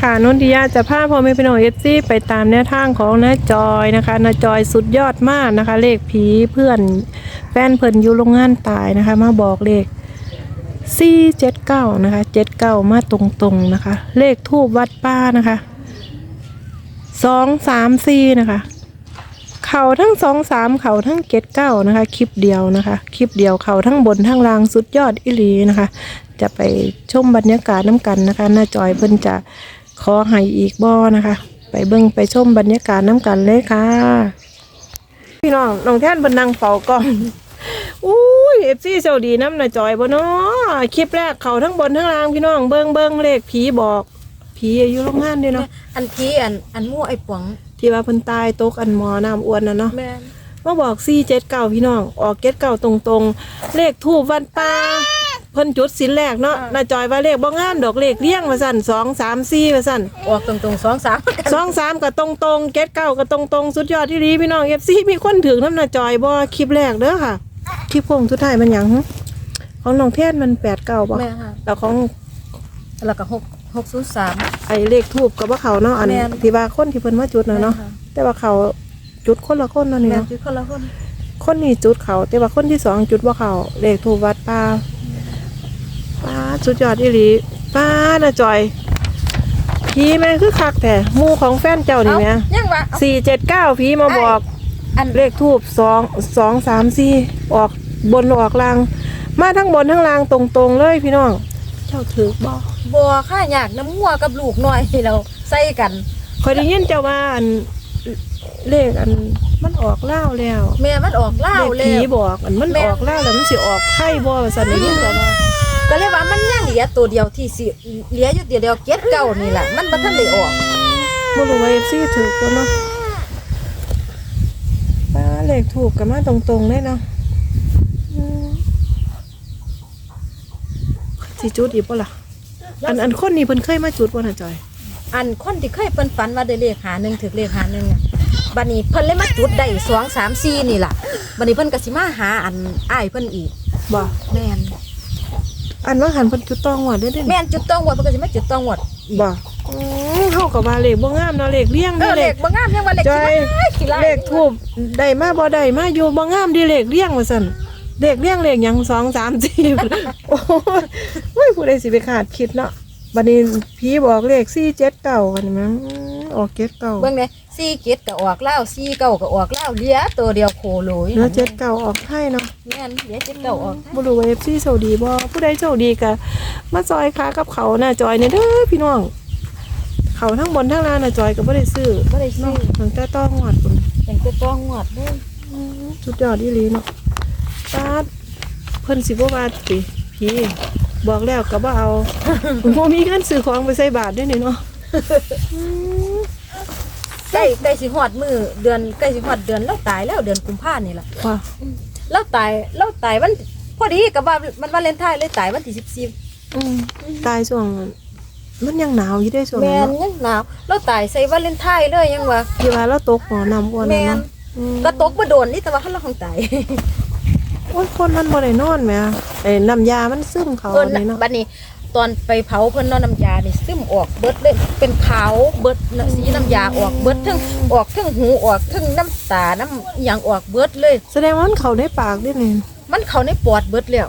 ค่ะนนทิยาจะพาพ่อแม่พี่น้องเอฟซีไปตามแนวทางของน้าจอยนะคะน้าจอยสุดยอดมากนะคะ เลขผีเพื่อนแฟนเพิ่นอยู่โรงงานตายนะคะ มาบอกเลขสี่เจ็ดเก้านะคะเจ็ดเก้ามาตรงๆนะคะ เลขทูบวัดป้านะคะสองสามสี่นะคะเข่าทั้งสองสามเข่าทั้งเจ็ดเก้านะคะ คลิปเดียวนะคะ คลิปเดียวเข่าทั้งบนทั้งล่างสุดยอดอิลีนะคะ จะไปชมบรรยากาศน้ำกันนะคะหน้าจอยเพิ่นจะ ขอให้อีกบ่นะคะ ไปเบิ่งไปชมบรรยากาศน้ำกันเลยค่ะ พี่น้องน้องแท่นเพิ่นนั่งเฝ้ากล้องอุ้ยเอฟซีโชคดีน้ำหน้าจอยบ่เนาะคลิปแรกเขาทั้งบนทั้งล่างพี่น้องเบิ่งเบิ่งเลขผีบอก ผีอายุโรงงานเด้วยเนาะอันพี่อันอันหมู่ไอ้ป๋องที่ว่าเพิ่นตายตกอันหมอน้ำอ้วนน่ะเนาะแม่นมาบอกสี่เจ็ดเก้าพี่น้อง ออกเจ็ดเก้าตรงๆ เลขทูบวันป้า เพิ่นจุดสินแรกเนาะน้าจอยว่าเลขบ่งามดอกเลขเลี้ยงว่าสั่นสองสามสี่ว่าสั่นออกตรงๆสองสามสองสามก็ตรงๆเจ็ดเก้าก็ตรงๆสุดยอดที่ดีพี่น้องเอฟซีมีคนถึงน้ำน้าจอยบ่คลิปแรกเด้อค่ะคลิปโค้งสุดท้ายมันหยังหึของน้องเทศมันแปดเก้าบ่แม่ค่ะแล้วของแล้วก็หกหกศูนย์สามไอ้เลขทูบกับว่าเขาเนาะอันแม่นที่ว่าคนที่เพิ่นมาจุดน่ะเนาะแม่นค่ะแต่ว่าเขาจุดคนละคนเนาะนี่แม่นเนาะคือคนละคนคนนี้จุดเขาแต่ว่าคนที่สองจุดว่าเขาเลขถูกวัดป้าป้า สุดยอดอีหลีป้าน่ะจอยผีแม่งคือคักแต่หมู่ของแฟนเจ้านี่แม่เอ้ายังวะเอ้าสี่เจ็ดเก้าผีมาบอก อัน เลขทูบสองสองสามสี่ออกบนออกล่าง มาทั้งบนทั้งล่างตรงๆเลยพี่น้อง เจ้าถือบอกบัวข้าอยากน้ำมัวกับลูกหน่อยเราใส่กัน คอยได้ยินเจ้าว่าอันเลขอันมันออกเล่าวแล้วแม่มันออกเหล้าเลขแล้ผีวบอกอันมันแม่ออกเล่าวแล้วมันสิออกไข่บ่ว่าสันได้ยินเจ้าว่า ก็เลยว่ามันยังเหลือตัวเดียวที่สิเหลืออยู่เดียวเดียวเก็ดเก่านี่แหละมันบ่ทันได้ออกบ่รู้ว่า FC ถูกบ่เนาะป้าเลขถูกกันมาตรงๆเลยเนาะอืมสิจุดอีกบ่ล่ะอันอันคนนี้เพิ่นเคยมาจุดบ่น่ะจอย อันคนที่เคยเพิ่นฝันว่าได้เลขหาหนึ่งถึกเลขหาหนึ่งอะบัดนี้เพิ่นเลยมาจุดได้สองสามสี่นี่ล่ะบัดนี้เพิ่นก็สิมาหาอันอ้ายเพิ่นอีกบ่แม่น อันว่าหันเพิ่นจุดต้องว่าได้อเด้แม่นจุดต้องวัดเพิ่นก็สิมาจุดต้องวัดอีกบ่อืมเฮาก็ว่าเลขบ่งามเนาะเลขเลี้ยงเอเด้ออเลเลขข บ่งามยังว่าเลขจอย ขี้ร้ายเลขทูบได้มาบ่ได้มาอยู่บ่งามดีเลขเลี้ยงว่าซั่นเลขเลี้ยงเลขหยัง2 3 4โอ้ยโอ้ยผู้ใดสิไปขาดคิดเนาะบัดนี้ผีบอกเลข479กันนี่มั้งออก79เบิ่งเด้ สี่เจ็ดก็ออกแล้วสี่เก้าก็ออกแล้วเหลือตัวเดียวโคโลยแล้ว79ออกไทยเนาะแม่นเหลือเจ็ดเก้าออกบ่รู้ว่า FC โชคดีบ่ผู้ใดโชคดีก็มาจอยค้ากับเขาน่ะจอยเนี่ยเด้อพี่น้อง เขาทั้งบนทั้งล่างน่ะจอยก็บ่ได้ซื้อบ่ได้ซื้อเนาะตั้งแต่ต้องหอดพุ่นเป็นตัวต้องวัดเด้อสุดยอดอีหลีเนาะตาดเพิ่นสิบ่ว่าติพี่บอกแล้วก็บ่เอาบ่มีเงินซื้อของไปใส่บาทด้วยนี่เนาะใก ล้ใกล้สิฮอดมื้อเดือนใกล้สิฮอดเดือนแล้วตายแล้วเดือนกุมภาพันธ์นี่ล่ะว่าแล้วตายแล้วตายวันพอดีกับว่ามันวาเลนไทน์เลยตายวันที่14อืมตายช่วงมันยังหนาวอยู่ได้ช่วงแม่นั้นนเนาะยังหนาวแล้วตายใส่วาเลนไทน์เลยยังว่าที่ว่าเราตกหมอน้ำอ้วนแม่น่ะนเนาะอืมก็ตกบ่โดนนี่แต่ว่าเขาเราของตายโอ้ยคนมันบ่ได้นอนแหมไอ้น้ำยามันซึมเขาเออนี่เนาะบัดนี้ ตอนไปเผาเพิ่นเนาะน้ำยานี่ซึมออกเบิดเลยเป็นขาวเบิดน่ะสีน้ำยาออกเบิดทั้งออกทั้งหูออกทั้งน้ำตาน้ำอหย่างออกเบิดเลย แสดงว่ามันเข้าในปากด้วยนี่มันเข้าในปอดเบิดแล้ว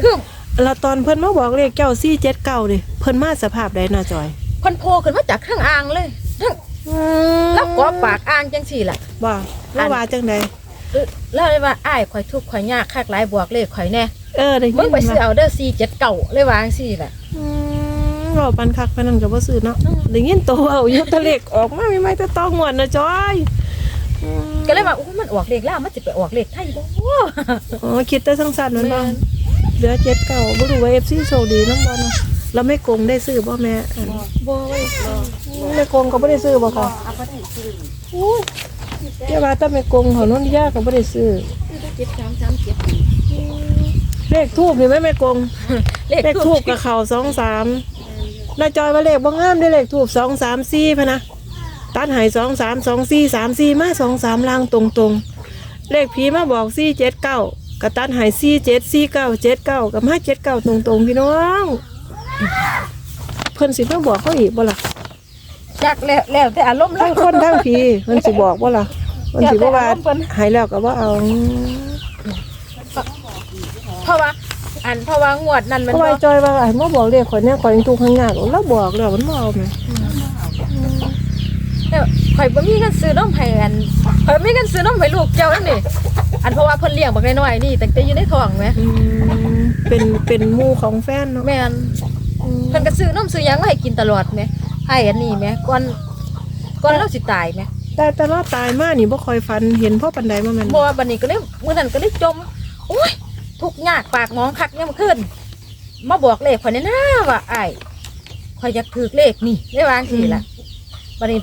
คือแล้วตอนเพิ่นมาบอกเลขเจ้า479ดิเพิ่นมาสภาพใดน่ะจอยเพิ่นโผล่ขึ้นมาจากข้างอ่างเลยทั้งแล้วก็ปากอ่างจังซี่ล่ะบ่แล้วว่าจังไดเออแล้วเลยว่าอ้ายข่อยทุกข์ข่อยยากคักหลายบวกเลขข่อยแน่ เออได้ยินมึงไปมาซื้อเอาเด้อ479เลยว่าจังซี่ล่ะอืมรอปันคักปานนั้นก็บ่ซื้อเนาะอืมได้ยินตัวเอาอยู่แตะเล็กออกมาไม่ไม่ตะต้องหวนนะจอยอืมก็เลยว่าอู้มันออกเลขลาวมันสิไปออกเลขไทยบ่อ๋อคิดแต่สังสารมันบ่แม่นเหลือเจ็ดเก่าบ่รู้ว่า FC โชคดีนำบ่เนาะแล้วไม่โกงได้ซื้อบ่แม่อันบ่เว้ยบ่ไม่โกงก็บ่ได้ซื้อบ่ค่ะเอาบ่ได้ซื้ออู้ยแต่ว่าถ้าไม่โกงเขาโนนยาก็บ่ได้ซื้อซื้อได้7337เลขทูบนี่แม่ไม่โกง เลขเลขทูทูบบกับเขาสองสามน้าจอยว่าเลขบ่งามได้เลขทูบสองสามสี่พะนะตัดใหายสองสามสองสี่สามสี่มาสองสามล่างตรงตรงๆเลขผีมาบอกสี่เจ็ดเก้ากระตัดใหายสี่เจ็ดสี่เก้าเจ็ดเก้ากับห้าเจ็ดเก้าตรงตรงๆพี่น้อง เพิ่นสิมาบอกเขาอีกบ่ล่ะจักแล้วแล้วแต่อารมณ์แล้ทั้วงคนทั้งผีเพิ่นสิบอกว่าล่ะเพิ่นสิบ่ว่าเดี๋ยวแต่อารมณ์เพิ่นหายแล้วก็บ่เอา เพราะว่า อันเพราะว่างวดนั้นเพมันราะว่าบ่จอยว่าไอ้มาบอกเลขข่อยเนี่ยข่อยยังทุกข์ข้างยากแล้วบอกแล้วมันบ่เอาแม่แล้วข่อยบ่มีเงินซื้อนมให้อันข่อยบ่มีเงินซื้อนมให้ลูกเจ้านั่นนี่อันเพราะว่าเพิ่นเลี้ยงบักน้อยๆนี่ตั้งแต่อยู่ในท้องแหมอืมเป็นเป็นหมู่ของแฟนเนาะแม่นอืมเพิ่นก็ซื้อนมซื้อหยังมาให้กินตลอดแหมให้อันนี้แหมก่อนก่อนเราสิตายแหมแต่แต่เราตายมานี่บ่ค่อยฝันเห็นพ่อปานใดมาแม่นบ่ว่าบัดนี้ก็เลยมื้อนั้นก็เลยจมโอ้ย ทุกข์ยากปากหมองคักยามมื้อคืนมาบอกเลขข่อยแน่นะว่าอ้ายข่อยอยากถูกเลขนี่ได้วาจังซี่ล่ะบัดนี้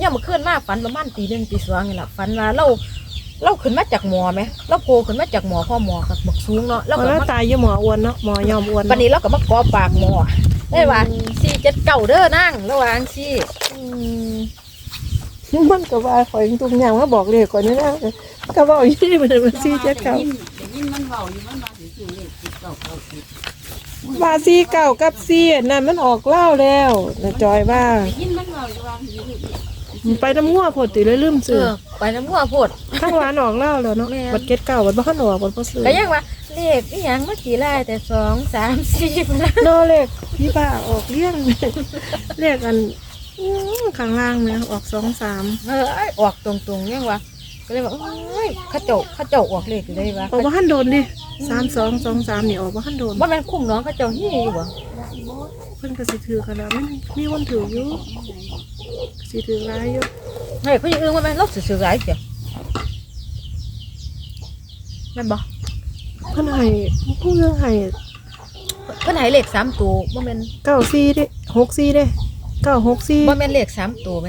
ยามมื้อคืนมาฝันประมาณตีหนึ่งตีสองนี่ล่ะฝันว่าเราเราขึ้นมาจากหมอไหมเราโผล่ขึ้นมาจากหมอพ่อหมอกับหมกสูงเนาะแล้วเพราะก็เรามาตายอยู่หมออ้วนเนาะหมอยอมอ้วนวันนี้เราก็มากอปากหมอได้ว่าสี่เจ็ดเก่าเด้อนั่งระหว่างสี่อืมมันก็ว่าข่อยยังทุกข์ยากมาบอกเลขข่อยนี่นะก็เว้าอยู่ที่มันมันสิเจ็ดเก้าได้ ยินมันเบาอยู่มันมาสิซื้อเลขสิบเก้าเก้าสิบว่าซีเก่ากับซีนั่นมันออกเล่าแล้วนะจอยว่า ได้ยินมันเบาอยู่ว่าสิซื้อเลขไปน้ำงัวพดติเลยลืมเอซื้ออไปน้ำหัวโพด ข้างร้านออกเล่าแล้วเนาะแม่น บัดเก็ตเก่าบัดบ่คันออกบัดบ่ซื้อก็ยังว่าเลขนี่ยังเมื่อกี้ไล่แต่สองสามสี่พนนะโนเลขพี่ป้าออกเลี้ยง เลขอันอื้อข้างล่างเนี่ยออกสองสามเออไอ้ออกตรงๆยังว่า ก็เลยว่าโอ้ยเข้าเจ้าเข้าเจ้าออกเลขอยู่เลยว่าออกบ่คันโดนดิสามสองสองสามนี่ออกบ่คันโดนว่ามันคุ้มน้องเข้าเจ้าฮี่อยู่บ่เพิ่นก็สิถือกันแล้วมันมีคนถืออยู่สิถือหลายอยู่เฮ้ยเขายังอึ้งว่ามันลบสื่อๆหลายเสียแมันบ่เพิ่นให้ผู้เรื่องให้เพิ่นให้เลขสามตัวบ่แม่นเก้าสี่เด้หกสี่เด้เก้าหกสี่บ่แม่นเลขสามตัวไหม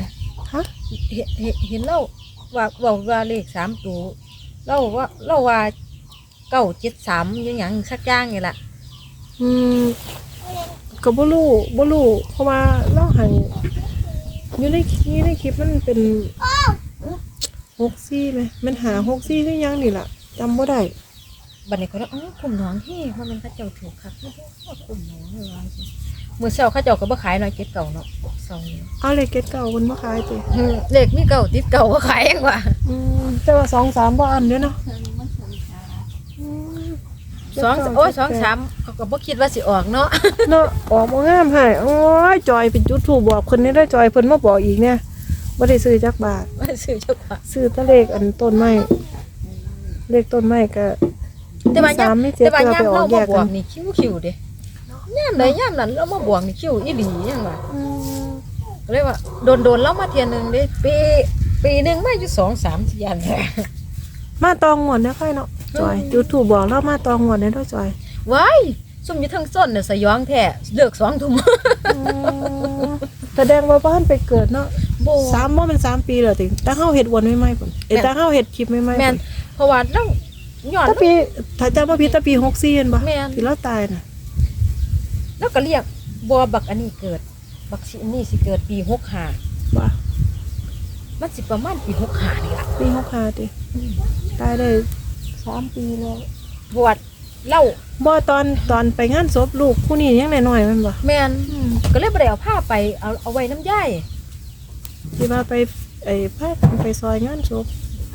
ฮะเห็นเห็นเห็นเล่า ว่าว่าว่าเลขสามตัวเล่าว่าเล่าว่าเก้าเจ็ดสามอยังหยังสักอย่างนี่แหละอืมก็บ่รู้บ่รู้เพราะว่าเราให้อยู่ในอยู่ในคลิปมันเป็นหกซี่ไหมมันหาหกซี่หรือยังนี่ล่ะจำบ่ได้บัดนี้เขาเนาะอ๋อคุมน้องที่ว่ามันเข้าเจ้าถูกครับว่าคุมน้องเลยว่าสิ มือเช้าเข้าเจ้าก็บ่ขายหน่อยเจ็ดเก่าเนาะเช้านี้เอาเลขเก็ตเก่ามันมาขายติอืมเลขมีเก่าติดเก่าก็ขายเองว่ะอืมแต่ว่าสองสามบ่อันเด้อเนาะเพิ่นมันเพิ่นหาอืมสองโอ้ยสองสามเขาก็บ่คิดว่าสิออกเนาะ เนาะออกบ่งามให้โอ้ยจอยเป็นจุดถูกบอกเพิ่นนี่ได้อจอยเพิ่นมาบอกอีกเนี่ยบ่ได้ซื้อจักบาท ว่าซื้อเจ้าค่ะซื้อแตะเลขอันต้นไม้เลขต้นไม้ก็แต่ว่าสามย่ำไม่เจ็ดแต่ว่าเพื่อไปย่ำออเรากแยมากบกัวกนนี่คิ้วคิวๆเด้ ย่ำใดย่ำนั้นเรามาบวกนี่คิ้วอีหลียังว่าอืมก็เลยว่าโดนโดนๆแล้วมาเทียนหนึ่งเด้ปีปีหนึ่งมาอยู่สองสามเทียน มาตองงวดได้อค่อยเนาะจอยยูทูบบอกเรามาตองงวดได้อเด้อจอยว้ายซุ่มอยู่ทั้งส้นเนี่ยสยองแท้เลือกสองทุ่ม แสดงว่าบ้านไปเกิดเนาะโบ สามบ่เป็นสามปีแล้วติตาเฮาเฮ็ดวนไม่ไหมพุ่นเอ้ยแม่นตาเฮาเฮ็ดคลิปไม่ไหมแม่นเพราะว่าเราหย่อนตาปีถ้าจำบ่ผิดตาปี64เห็นบ่แม่น ที่เราตายน่ะ แล้วก็เรียกบัวบักอันนี้เกิด บักสิอันนี้สิเกิดปีหกห้าบ่มันสิประมาณปีหกห้านี่ล่ะปี65ติตายได้สามปีแล้วบวชเล่าบ่ตอนตอนไปงานศพลูกผู้นี้ยังน้อยๆแมันบ่แม่นก็เลยบ่ได้เอาผ้าไปเอาเอาไว้น้ำย่ายที่ว่าไปไอ้พากันไปซอยงานศพ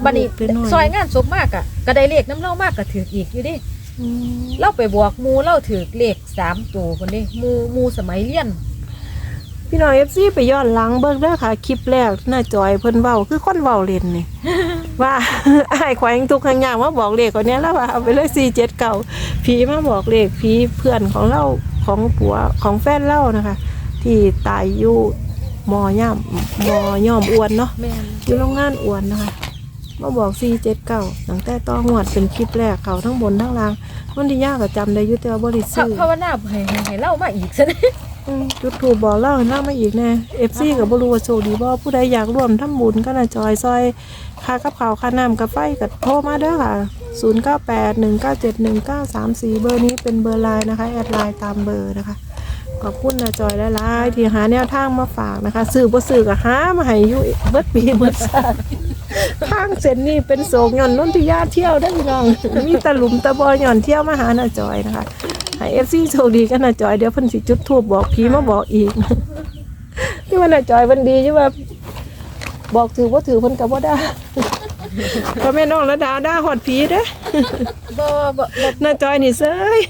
บัดนี้ลูกน้ๆซอยงานศพมากอะก็ได้เลขน้ำเล่ามากก็ถืออีกอยู่ดิ อืมเล่าไปบวกหมูเล่าถือเลขสามตัวคนนี้มูหมูสมัยเรียน พี่น้องเอฟซีไปย้อนหลังเบิ่งเด้อค่ะ คลิปแรกหน้าจอยเพิ่นเว้าคือคนเว้าเล่นนี่ ว่า อ้ายขวายทุกข์ข้างยากมาบอกเลขคนนี้แล้วว่าเอาไปเลย479ผีมาบอกเลขผีเพื่อนของเราของผัวของแฟนเรานะคะ ที่ตายอยู่มอย่ามมอย่อมอ้วนเนาะแม่นอยู่โรงงานอ้วนนะคะ มาบอก479ตั้งแต่ต้องวดเป็นคลิปแรกเขาทั้งบนทั้งล่างมันที่ยากก็จำได้อยู่แต่ว่าบ่ได้ภาซื้อภาวนาให้ให้ให้เล่ามาอีกซะนะอืมจุดถูกบอกเล่าให้เล่ามาอีกแน่เอฟซีกับบรูว่าโชคดีบ่ผู้ใดอยากร่วมทำบุญก็น่ะจอยซอยค่ากับข้าวค่าน้ำกับไฟกับโทรมาเด้อค่ะ 0 9 8 1 9 7 1 9 3 4 เบอร์นี้เป็นเบอร์ไลน์นะคะ แอดไลน์ตามเบอร์นะคะขอบคุณนะจอยหลายๆที่หาแนวทางมาฝากนะคะสื่อบ่สื่อก็หามาให้อยู่เบิดปีเบิดชาติ ทางเส้นนี้เป็นโศกย่อนนนทิยาเที่ยวได้อพี่น้อง มีตะหลุมตะบอยย่อนเที่ยวมาหานาจอยนะคะให้เอฟซีโชคดีกันนะจอยเดี๋ยวเพิ่นสิจุดทูบบอกผีมาบอกอีกพที่ว่าน่ะจอยมันดีที่ว่าบอกถือว่าถือเพิ่นก็บ่ได้พ่อแม่น้องระดาด่าฮอดผีเด้อบ่บ่บ่น่าจอยนี่เซ้ย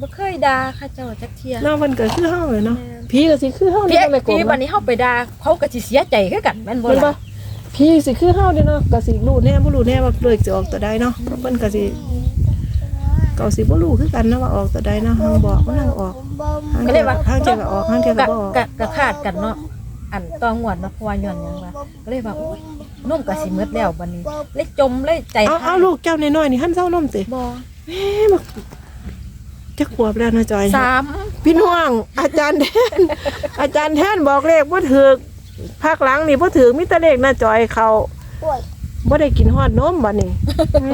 บ่เคยด่าเข้าเจ้าจักเที่ยน้องเพิ่นก็คือเฮาเลยเนาะแม่นผีก็สิคือเฮาพี่นี่เลยโกพี่งวันนี้เฮาไปด่าเขาก็สิเสียใจคือกันแม่นบ่เพิ่นบ่ล่ะ ผีสิคือเฮาเด้เนาะก็สิรู้แน่บ่รู้แน่ว่าเลขสิออกตัวใดเนาะเพิ่นก็สิก็สิบ่รู้คือกันนะว่าออกตัวใดเนาะเฮาบอกว่านั่งออกก็เลยว่าทางเที่ยวก็ออกทางเที่ยวก็กะบ่ออกกะกะคาดกันเนาะอันตองวดเนาะเพราะว่าย้อนหยังว่าก็เลยว่าโอ้ยนมก็สิหมดแล้วบัดนี้เลยจมเลยใจเอาเอาลูกเจ้าน้อยๆนี่หั่นเซานมติบ่แม่บักจักขวบแล้วนะจอยสามพี่น้องอาจารย์แทนอาจารย์แทนบอกเลขว่าถือก ภาคหลังนี่พ่ถือมิตรเลขนะจอยเขาบ่ได้กินฮอดนมบ่นี่แห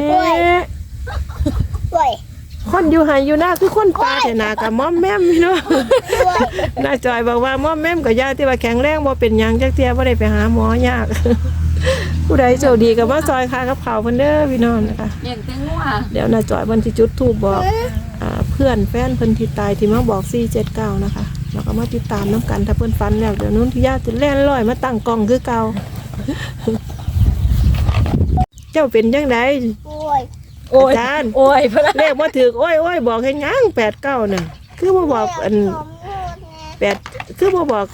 ม่คนอยู่ไห้อยู่หน้าคือคนปลาแต่หนากับม่อมแม่มพี่น้องน้าจอยบอกว่าม่อมแม่มกับยาที่ว่าแข็งแรงบ่เป็นหยังจักเที่ยบ่ได้ไปหาหมอยาก ผู้ใดโชคดีกับว่าซอยค่ากับข้าวเพิ่นเด้อพี่น้องนะคะ เลี้ยงแต่งัวเดี๋ยวน้าจอยเพิ่นสิจุดธูปบอกอ่าเพื่อนแฟนเพิ่นที่ตายที่มาบอก479นะคะ แล้วก็มาติดตามน้ำกันถ้าเพิ่นฟันแล้วเดี๋ยวนู้นที่ญาติจะแล่นลอยมาตั้งกล้องคือเก่าเจ้าเป็นจังไดโอ้ยอาจารย์โอ้ยเพิ่นเลขบ่ถูกโอ้ยโอ้ยบอกให้ยัง89นั่นคือบ่บอกอัน8คือบ่บอก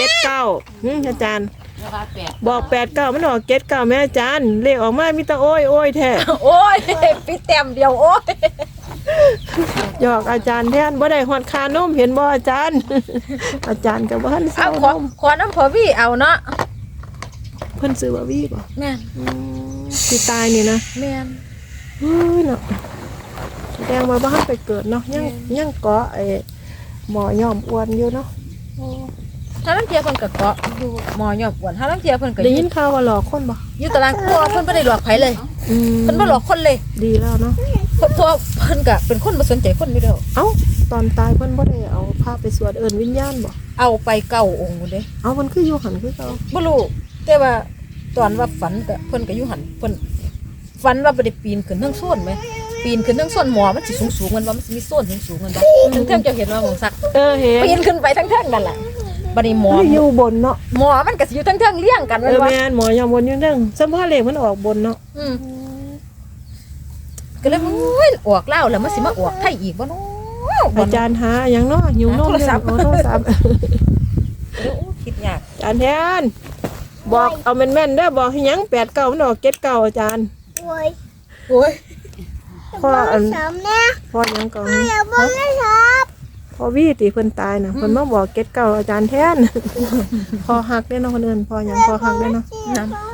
79หึอาจารย์ราคาแปดบอก89มันออก79แม่อาจารย์เลขออกมามีแต่โอ้ยโอ้ยแท้โอ้ยพี่แต้มเดียวโอ้ย หยอกอาจารย์แทนบ่ได้ฮอดคานมเห็นบ่อาจารย์ อาจารย์ก็บ่ทันเศเอาร้าขนอมขอน้ำพอวี่เอาเนาะเพิ่นซื้อว่าวีบ่แม่นอืมที่ตายนี่นะแม่นเฮ้ยเนาะแสดงว่าบ่ทันไปเกิดเนาะยังยังเกาะไอ้หมอยอมอ้วนอยู่เนาะถ้าลังเทียเพิ่นก็เกาะอยู่หมอยอบอ้วนถ้าลังเทียเพิ่นก็อได้ยู่ยินข่าวว่าหลอกคนบ่อยู่ตารางครัวเพิ่นบ่ได้หลอกไผเลยอืมเพิ่นบ่หลอกคนเลยดีแล้วเนาะ เพราะเพราะเพิ่นก็เป็นคนบ่สนใจคนอยู่แล้วเอ้าตอนตายเพิ่นบ่ได้เอาพาไปสวดเอิ้นวิญญาณบ่เอาไปเก้าองค์พุ่นเด้เอามันคืออยู่หันคือเก่าบ่รู้แต่ว่าตอนว่าฝันก็เพิ่นก็อยู่หันเพิ่นฝันว่าบ่ได้ปีนขึ้นเทั้งโซนไหมปีนขึ้นเทั้งโซนหมอมันสิสูงๆมันว่ามันสิมีโซนสูงๆมันบ่ถึงเทิงจะเห็นว่าหมองสักเออเห็นปีนขึ้นไปทั้งเทิงนั่นแหละบัดนี้หมอมันอยู่บนเนาะหมอมันก็สิอยู่ทั้งเทิงเลี้ยงกันเอแมันอว่าแม่นหมอยอมบนอยู่เด้งสัมภาระเลขมันออกบนเนาะอืม ก็เลยว่าโอ้ยออกเหล้าแล้วมันสิมาออกไทยอีกบ่เนาะบ่อาเนาะจารย์หาอย่างเนาะหิวนมโทรศัพท์โอ้โทรศัพท์เดี๋ยวคิดยากอาจารย์แทนบอกเอาแม่นๆเด้อบอกให้หยังแปดเก้ามันออกเจ็ดเก้าอาจารย์โอ้ยพ่ออันพ่อหยังก่อนพ่อวีตีเพิ่นตายน่ะเพิ่นมาบอกเจ็ดเก้าอาจารย์แทนพ่อหักเด้อเนาะคนอื่นพ่อหยังพ่อหักเด้อเนาะน้ำ